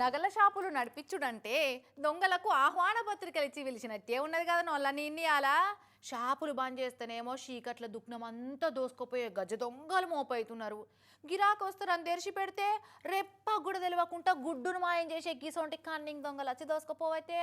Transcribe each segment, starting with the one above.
నగల షాపులు నడిపించుడంటే దొంగలకు ఆహ్వాన పత్రికలు ఇచ్చి పిలిచినట్టే ఉన్నది కదా నో అలా నిన్ను అలా షాపులు బంద్ చేస్తేనేమో చీకట్ల దుఃఖం అంతా దోసుకుపోయే గజ దొంగలు మోపైతున్నారు. గిరాకు వస్తారని తెరిచి పెడితే రెప్ప కూడా తెలియకుండా గుడ్డును మాయం చేసే గీసోంటి కన్నింగ్ దొంగలు వచ్చి దోసుకుపోవైతే.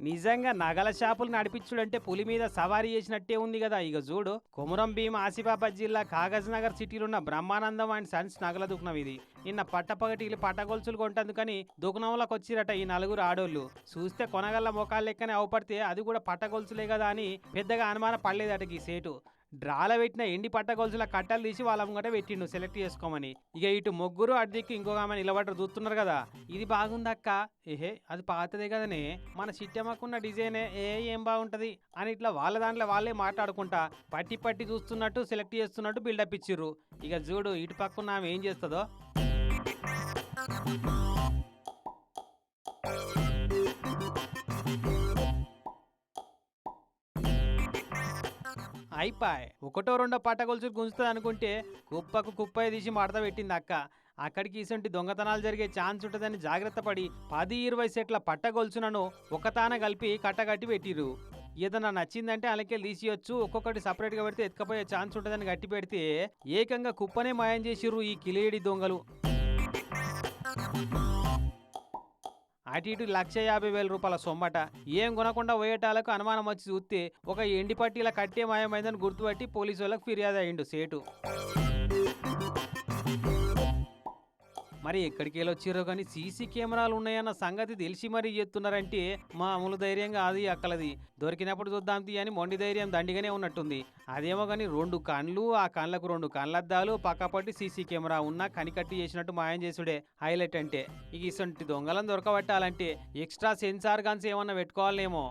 నిజంగా నగల షాపులు నడిపించుడంటే పులి మీద సవారీ చేసినట్టే ఉంది కదా. ఇక చూడు కొమురం భీం ఆసిఫాబాద్ జిల్లా కాగజ్ నగర్ సిటీలో ఉన్న బ్రహ్మానందం అండ్ సన్స్ నగల దుకాణం ఇది. నిన్న పట్టపగటిలు పట్టగొలుసులు కొంటందుకని దుకాణంలోకి వచ్చిరట ఈ నలుగురు ఆడోళ్ళు. చూస్తే కొనగల్ల మొఖాలు లెక్కనే అవపడితే అది కూడా పట్టగొలుసులే కదా అని పెద్దగా అనుమానం పడలేదట ఈ సేటు. డ్రాల పెట్టిన ఎండి పట్టగొలుసుల కట్టలు తీసి వాళ్ళ ముంగట పెట్టిండు సెలెక్ట్ చేసుకోమని. ఇక ఇటు ముగ్గురు అటు ఇంకొక ఆమె నిలబడ్డారు చూస్తున్నారు కదా. ఇది బాగుందక్క ఏహే అది పాతదే కదనే. మన చిట్టమ్మకున్న డిజైనే ఏ ఏం బాగుంటది? అని ఇట్లా వాళ్ళ దాంట్లో వాళ్ళే మాట్లాడుకుంటా పట్టి పట్టి చూస్తున్నట్టు సెలెక్ట్ చేస్తున్నట్టు బిల్డప్ ఇచ్చిర్రు. ఇక చూడు ఇటు పక్కన ఆమె ఏం చేస్తుందో. అయిపాయ్. ఒకటో రెండో పట్టగొలుసు గుంజుతుంది అనుకుంటే కుప్పకు కుప్పయ్య తీసి మడత పెట్టింది అక్క. అక్కడికి ఇసంటి దొంగతనాలు జరిగే ఛాన్స్ ఉంటుందని జాగ్రత్త పడి పది ఇరవై సెట్ల పట్టగొలుసులను ఒకతాన కలిపి కట్టగట్టి పెట్టిరు ఏదన్నా నచ్చిందంటే అలాగే తీసియొచ్చు ఒక్కొక్కటి సపరేట్గా పెడితే ఎత్తుకపోయే ఛాన్స్ ఉంటుందని గట్టి పెడితే ఏకంగా కుప్పనే మాయం చేసిర్రు ఈ కిలేడి దొంగలు. అటు ఇటు లక్ష యాభై వేల రూపాయల సొమ్మట. ఏం కొనకుండా పోయేటాలకు అనుమానం వచ్చి చూస్తే ఒక ఎండి పట్టీల కట్టే మాయమైందని గుర్తుపట్టి పోలీసు వాళ్ళకి ఫిర్యాదు అయ్యిండు సేటు. మరి ఎక్కడికి వెళ్ళొచ్చిరో కానీ సీసీ కెమెరాలు ఉన్నాయన్న సంగతి తెలిసి మరీ చేస్తున్నారంటే అమలు ధైర్యంగా అది అక్కలది. దొరికినప్పుడు చూద్దాం తీ అని మొండి ధైర్యం దండిగానే ఉన్నట్టుంది. అదేమో కానీ రెండు కండ్లు ఆ కండ్లకు రెండు కండ్లద్దాలు పక్కపట్టి సీసీ కెమెరా ఉన్నా కనికట్టి చేసినట్టు మాయం చేసుడే హైలైట్ అంటే. ఇక ఇసంటి దొంగలను దొరకబట్టాలంటే ఎక్స్ట్రా సెన్సార్ గన్స్ ఏమన్నా పెట్టుకోవాలేమో.